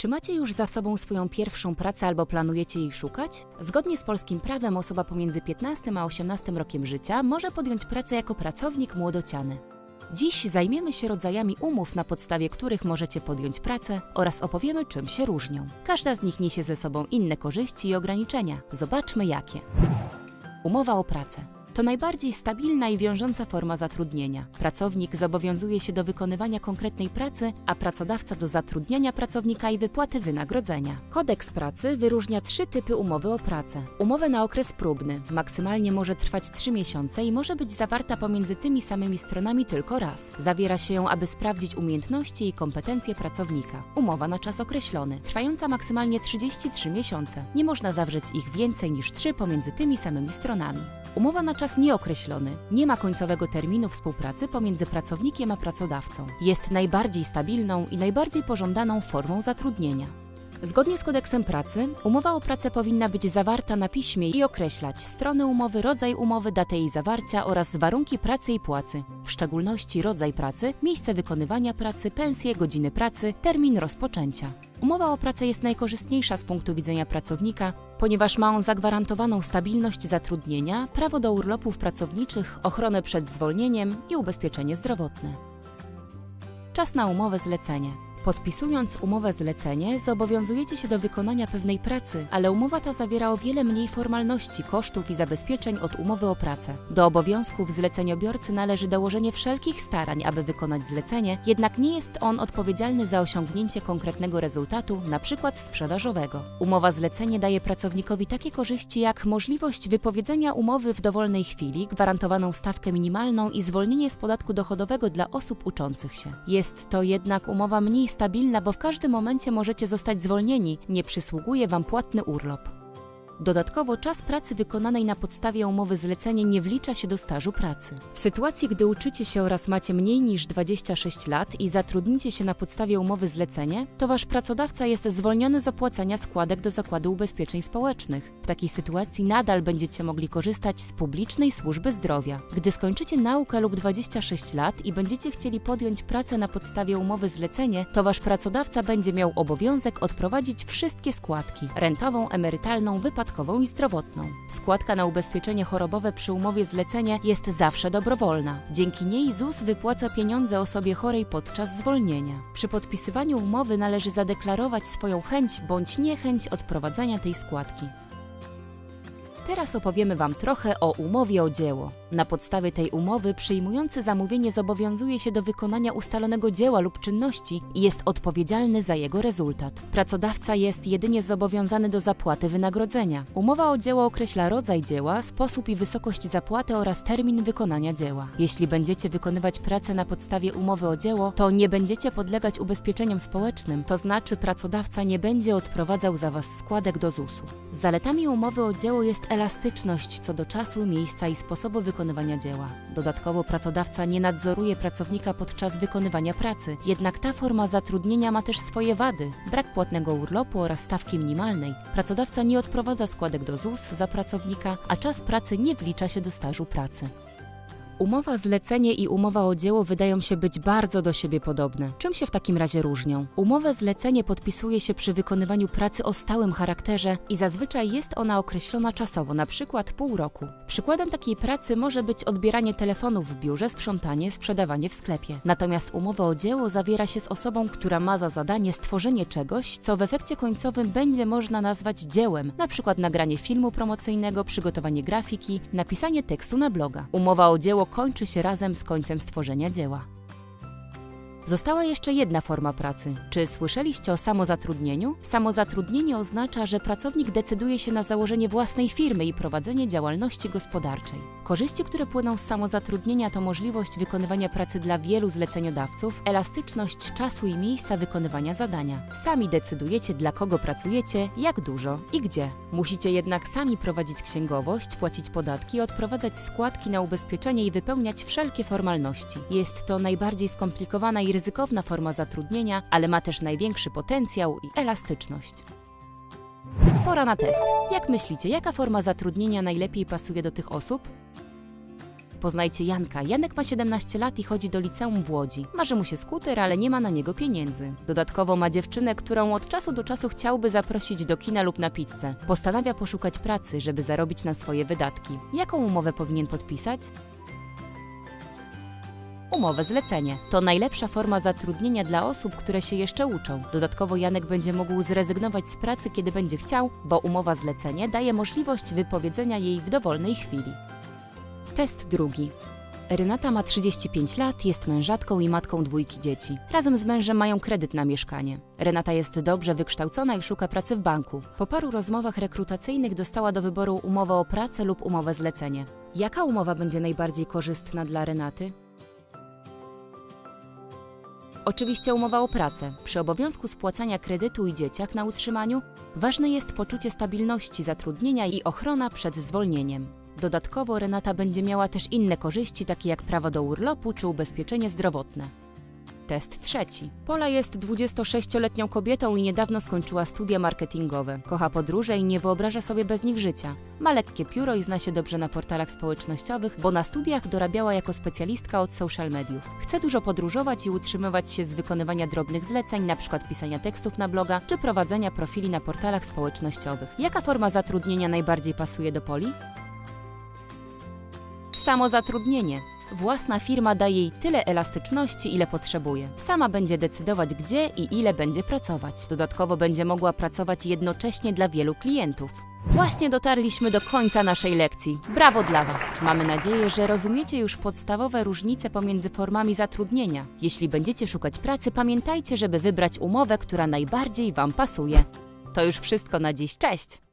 Czy macie już za sobą swoją pierwszą pracę albo planujecie jej szukać? Zgodnie z polskim prawem osoba pomiędzy 15 a 18 rokiem życia może podjąć pracę jako pracownik młodociany. Dziś zajmiemy się rodzajami umów, na podstawie których możecie podjąć pracę oraz opowiemy, czym się różnią. Każda z nich niesie ze sobą inne korzyści i ograniczenia. Zobaczmy jakie. Umowa o pracę. To najbardziej stabilna i wiążąca forma zatrudnienia. Pracownik zobowiązuje się do wykonywania konkretnej pracy, a pracodawca do zatrudniania pracownika i wypłaty wynagrodzenia. Kodeks pracy wyróżnia trzy typy umowy o pracę. Umowę na okres próbny, maksymalnie może trwać 3 miesiące i może być zawarta pomiędzy tymi samymi stronami tylko raz. Zawiera się ją, aby sprawdzić umiejętności i kompetencje pracownika. Umowa na czas określony, trwająca maksymalnie 33 miesiące. Nie można zawrzeć ich więcej niż 3 pomiędzy tymi samymi stronami. Umowa na czas nieokreślony. Nie ma końcowego terminu współpracy pomiędzy pracownikiem a pracodawcą. Jest najbardziej stabilną i najbardziej pożądaną formą zatrudnienia. Zgodnie z kodeksem pracy, umowa o pracę powinna być zawarta na piśmie i określać strony umowy, rodzaj umowy, datę jej zawarcia oraz warunki pracy i płacy, w szczególności rodzaj pracy, miejsce wykonywania pracy, pensje, godziny pracy, termin rozpoczęcia. Umowa o pracę jest najkorzystniejsza z punktu widzenia pracownika, ponieważ ma on zagwarantowaną stabilność zatrudnienia, prawo do urlopów pracowniczych, ochronę przed zwolnieniem i ubezpieczenie zdrowotne. Czas na umowę zlecenie. Podpisując umowę zlecenie, zobowiązujecie się do wykonania pewnej pracy, ale umowa ta zawiera o wiele mniej formalności, kosztów i zabezpieczeń od umowy o pracę. Do obowiązków zleceniobiorcy należy dołożenie wszelkich starań, aby wykonać zlecenie, jednak nie jest on odpowiedzialny za osiągnięcie konkretnego rezultatu, np. sprzedażowego. Umowa zlecenie daje pracownikowi takie korzyści jak możliwość wypowiedzenia umowy w dowolnej chwili, gwarantowaną stawkę minimalną i zwolnienie z podatku dochodowego dla osób uczących się. Jest to jednak umowa mniej stabilna, bo w każdym momencie możecie zostać zwolnieni, nie przysługuje Wam płatny urlop. Dodatkowo czas pracy wykonanej na podstawie umowy zlecenie nie wlicza się do stażu pracy. W sytuacji, gdy uczycie się oraz macie mniej niż 26 lat i zatrudnicie się na podstawie umowy zlecenie, to wasz pracodawca jest zwolniony z opłacania składek do Zakładu Ubezpieczeń Społecznych. W takiej sytuacji nadal będziecie mogli korzystać z publicznej służby zdrowia. Gdy skończycie naukę lub 26 lat i będziecie chcieli podjąć pracę na podstawie umowy zlecenie, to wasz pracodawca będzie miał obowiązek odprowadzić wszystkie składki rentową, emerytalną, wypadkową i zdrowotną. Składka na ubezpieczenie chorobowe przy umowie zlecenie jest zawsze dobrowolna. Dzięki niej ZUS wypłaca pieniądze osobie chorej podczas zwolnienia. Przy podpisywaniu umowy należy zadeklarować swoją chęć bądź niechęć odprowadzania tej składki. Teraz opowiemy Wam trochę o umowie o dzieło. Na podstawie tej umowy przyjmujący zamówienie zobowiązuje się do wykonania ustalonego dzieła lub czynności i jest odpowiedzialny za jego rezultat. Pracodawca jest jedynie zobowiązany do zapłaty wynagrodzenia. Umowa o dzieło określa rodzaj dzieła, sposób i wysokość zapłaty oraz termin wykonania dzieła. Jeśli będziecie wykonywać pracę na podstawie umowy o dzieło, to nie będziecie podlegać ubezpieczeniom społecznym, to znaczy pracodawca nie będzie odprowadzał za Was składek do ZUS-u. Zaletami umowy o dzieło jest elastyczność co do czasu, miejsca i sposobu wykonywania dzieła. Dodatkowo pracodawca nie nadzoruje pracownika podczas wykonywania pracy, jednak ta forma zatrudnienia ma też swoje wady. Brak płatnego urlopu oraz stawki minimalnej. Pracodawca nie odprowadza składek do ZUS za pracownika, a czas pracy nie wlicza się do stażu pracy. Umowa zlecenie i umowa o dzieło wydają się być bardzo do siebie podobne. Czym się w takim razie różnią? Umowę zlecenie podpisuje się przy wykonywaniu pracy o stałym charakterze i zazwyczaj jest ona określona czasowo, na przykład pół roku. Przykładem takiej pracy może być odbieranie telefonów w biurze, sprzątanie, sprzedawanie w sklepie. Natomiast umowę o dzieło zawiera się z osobą, która ma za zadanie stworzenie czegoś, co w efekcie końcowym będzie można nazwać dziełem, na przykład nagranie filmu promocyjnego, przygotowanie grafiki, napisanie tekstu na bloga. Umowa o dzieło kończy się razem z końcem stworzenia dzieła. Została jeszcze jedna forma pracy. Czy słyszeliście o samozatrudnieniu? Samozatrudnienie oznacza, że pracownik decyduje się na założenie własnej firmy i prowadzenie działalności gospodarczej. Korzyści, które płyną z samozatrudnienia to możliwość wykonywania pracy dla wielu zleceniodawców, elastyczność czasu i miejsca wykonywania zadania. Sami decydujecie, dla kogo pracujecie, jak dużo i gdzie. Musicie jednak sami prowadzić księgowość, płacić podatki, odprowadzać składki na ubezpieczenie i wypełniać wszelkie formalności. Jest to najbardziej skomplikowana i ryzykowna forma zatrudnienia, ale ma też największy potencjał i elastyczność. Pora na test. Jak myślicie, jaka forma zatrudnienia najlepiej pasuje do tych osób? Poznajcie Janka. Janek ma 17 lat i chodzi do liceum w Łodzi. Marzy mu się skuter, ale nie ma na niego pieniędzy. Dodatkowo ma dziewczynę, którą od czasu do czasu chciałby zaprosić do kina lub na pizzę. Postanawia poszukać pracy, żeby zarobić na swoje wydatki. Jaką umowę powinien podpisać? Umowę zlecenie. To najlepsza forma zatrudnienia dla osób, które się jeszcze uczą. Dodatkowo Janek będzie mógł zrezygnować z pracy, kiedy będzie chciał, bo umowa zlecenie daje możliwość wypowiedzenia jej w dowolnej chwili. Test drugi. Renata ma 35 lat, jest mężatką i matką dwójki dzieci. Razem z mężem mają kredyt na mieszkanie. Renata jest dobrze wykształcona i szuka pracy w banku. Po paru rozmowach rekrutacyjnych dostała do wyboru umowę o pracę lub umowę zlecenie. Jaka umowa będzie najbardziej korzystna dla Renaty? Oczywiście umowa o pracę. Przy obowiązku spłacania kredytu i dzieciach na utrzymaniu ważne jest poczucie stabilności zatrudnienia i ochrona przed zwolnieniem. Dodatkowo Renata będzie miała też inne korzyści, takie jak prawo do urlopu czy ubezpieczenie zdrowotne. Test trzeci. Pola jest 26-letnią kobietą i niedawno skończyła studia marketingowe. Kocha podróże i nie wyobraża sobie bez nich życia. Ma lekkie pióro i zna się dobrze na portalach społecznościowych, bo na studiach dorabiała jako specjalistka od social mediów. Chce dużo podróżować i utrzymywać się z wykonywania drobnych zleceń, np. pisania tekstów na bloga czy prowadzenia profili na portalach społecznościowych. Jaka forma zatrudnienia najbardziej pasuje do Poli? Samozatrudnienie. Własna firma daje jej tyle elastyczności, ile potrzebuje. Sama będzie decydować, gdzie i ile będzie pracować. Dodatkowo będzie mogła pracować jednocześnie dla wielu klientów. Właśnie dotarliśmy do końca naszej lekcji. Brawo dla Was! Mamy nadzieję, że rozumiecie już podstawowe różnice pomiędzy formami zatrudnienia. Jeśli będziecie szukać pracy, pamiętajcie, żeby wybrać umowę, która najbardziej Wam pasuje. To już wszystko na dziś. Cześć!